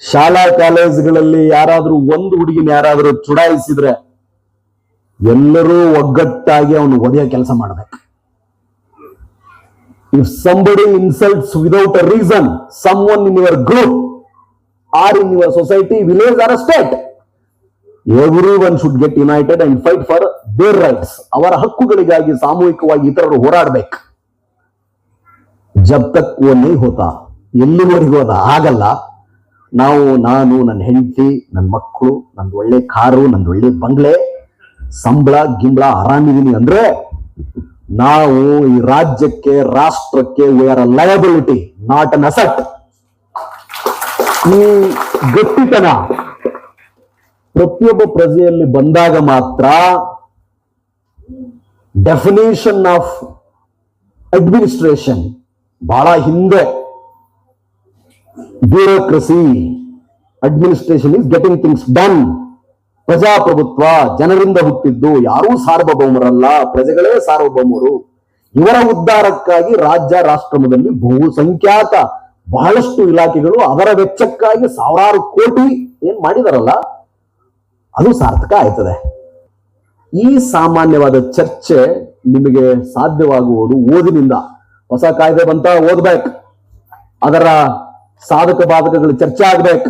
ಶಾಲಾ ಕಾಲೇಜುಗಳಲ್ಲಿ ಯಾರಾದ್ರೂ ಒಂದು ಹುಡುಗಿನ ಯಾರಾದ್ರೂ ಚುಡಾಯಿಸಿದ್ರೆ ಎಲ್ಲರೂ ಒಗ್ಗಟ್ಟಾಗಿ ಅವನು ಒಡೆಯೋ ಕೆಲಸ ಮಾಡ್ಬೇಕು. If somebody insults without a reason someone in your group or in your society village or state everyone should get united and fight for their rights ಅವರ ಹಕ್ಕುಗಳಿಗಾಗಿ ಸಾಮೂಹಿಕವಾಗಿ ಇತರರು ಹೋರಾಡಬೇಕು. ಜಬ್ ತಕ್ ಓ ನೈ ಹೋತಾ. ಎಲ್ಲಿವರೆಗೂ ಅದ? ಆಗಲ್ಲ. ನಾವು, ನಾನು ನನ್ನ ಹೆಂಡತಿ ನನ್ನ ಮಕ್ಕಳು, ನಂದು ಒಳ್ಳೆ ಕಾರು, ನಂದು ಒಳ್ಳೆ ಬಂಗ್ಲೆ, ಸಂಬಳ, ಗಿಂಬಳ ಆರಾಮಿದೀನಿ ಅಂದ್ರೆ ನಾವು ಈ ರಾಜ್ಯಕ್ಕೆ, ರಾಷ್ಟ್ರಕ್ಕೆ we are a liability not an asset ಈ ಗಟ್ಟಿತನ ಪ್ರತಿಯೊಬ್ಬ ಪ್ರಜೆಯಲ್ಲಿ ಬಂದಾಗ ಮಾತ್ರ ಡೆಫಿನೇಷನ್ ಆಫ್ ಅಡ್ಮಿನಿಸ್ಟ್ರೇಷನ್ ಬಹಳ ಹಿಂದೆ bureaucracy administration is getting things done. ಪ್ರಜಾಪ್ರಭುತ್ವ ಜನರಿಂದ ಹುಟ್ಟಿದ್ದು ಯಾರೂ ಸಾರ್ವಭೌಮರಲ್ಲ. ಪ್ರಜೆಗಳೇ ಸಾರ್ವಭೌಮರು. ಇವರ ಉದ್ಧಾರಕ್ಕಾಗಿ ರಾಜ್ಯ ರಾಷ್ಟ್ರಮದಲ್ಲಿ ಬಹುಸಂಖ್ಯಾತ ಬಹಳಷ್ಟು ಇಲಾಖೆಗಳು ಅದರ ವೆಚ್ಚಕ್ಕಾಗಿ ಸಾವಿರಾರು ಕೋಟಿ ಏನ್ ಮಾಡಿದಾರಲ್ಲ, ಅದು ಸಾರ್ಥಕ ಆಯ್ತದೆ. ಈ ಸಾಮಾನ್ಯವಾದ ಚರ್ಚೆ ನಿಮಗೆ ಸಾಧ್ಯವಾಗುವುದು ಓದಿನಿಂದ. ಹೊಸ ಕಾಯ್ದೆ ಬಂತ, ಓದ್ಬೇಕು. ಅದರ ಸಾಧಕ ಬಾಧಕಗಳು ಚರ್ಚೆ ಆಗ್ಬೇಕು.